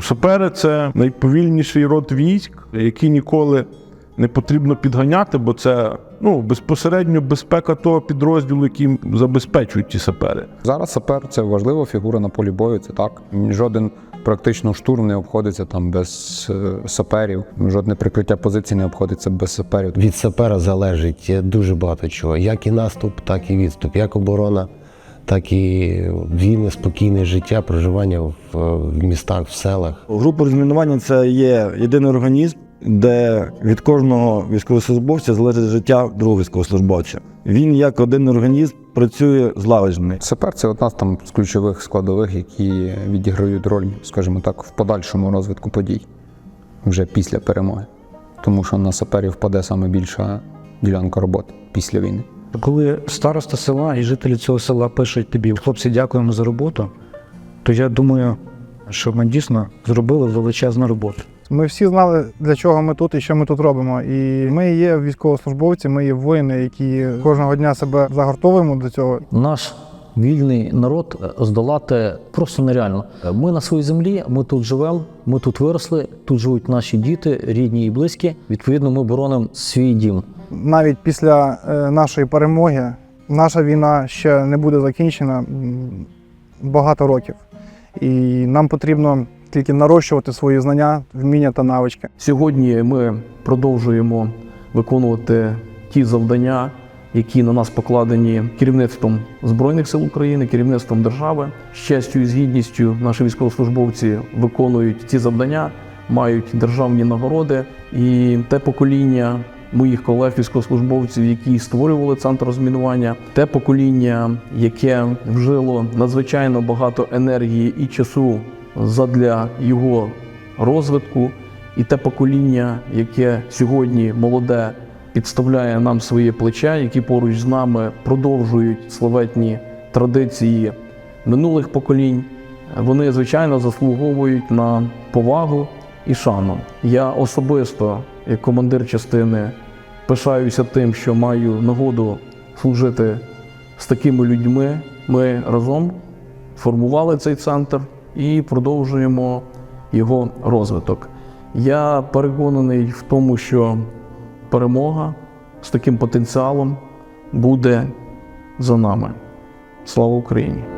Сапери це найповільніший род військ, який ніколи не потрібно підганяти, бо це ну, безпосередньо безпека того підрозділу, який забезпечують ті сапери. Зараз сапер це важлива фігура на полі бою, це так. Жоден практично штурм не обходиться там без е, саперів, жодне прикриття позицій не обходиться без саперів. Від сапера залежить дуже багато чого. Як і наступ, так і відступ, як оборона, так і вільне, спокійне життя, проживання в, в містах, в селах. Група розмінування це є єдиний організм, де від кожного військовослужбовця залежить життя другого військовослужбовця. Він як один організм працює злагоджений. Сапер це одна з там з ключових складових, які відіграють роль, скажімо так, в подальшому розвитку подій вже після перемоги. Тому що на саперів впаде саме більша ділянка роботи після війни. Коли староста села і жителі цього села пишуть тобі, хлопці, дякуємо за роботу, то я думаю, що ми дійсно зробили величезну роботу. Ми всі знали, для чого ми тут і що ми тут робимо. І ми є військовослужбовці, ми є воїни, які кожного дня себе загортовуємо до цього. Наш вільний народ здолати просто нереально. Ми на своїй землі, ми тут живемо, ми тут виросли, тут живуть наші діти, рідні і близькі. Відповідно, ми боронимо свій дім. Навіть після е, нашої перемоги наша війна ще не буде закінчена багато років. І нам потрібно тільки нарощувати свої знання, вміння та навички. Сьогодні ми продовжуємо виконувати ті завдання, які на нас покладені керівництвом Збройних сил України, керівництвом держави. З честю і з гідністю наші військовослужбовці виконують ці завдання, мають державні нагороди. І те покоління моїх колег військовослужбовців, які створювали центр розмінування, те покоління, яке вжило надзвичайно багато енергії і часу задля його розвитку, і те покоління, яке сьогодні молоде підставляє нам своє плече, які поруч з нами продовжують славетні традиції минулих поколінь, вони звичайно заслуговують на повагу і шану. Я особисто, як командир частини, пишаюся тим, що маю нагоду служити з такими людьми. Ми разом формували цей центр і продовжуємо його розвиток. Я переконаний в тому, що перемога з таким потенціалом буде за нами. Слава Україні!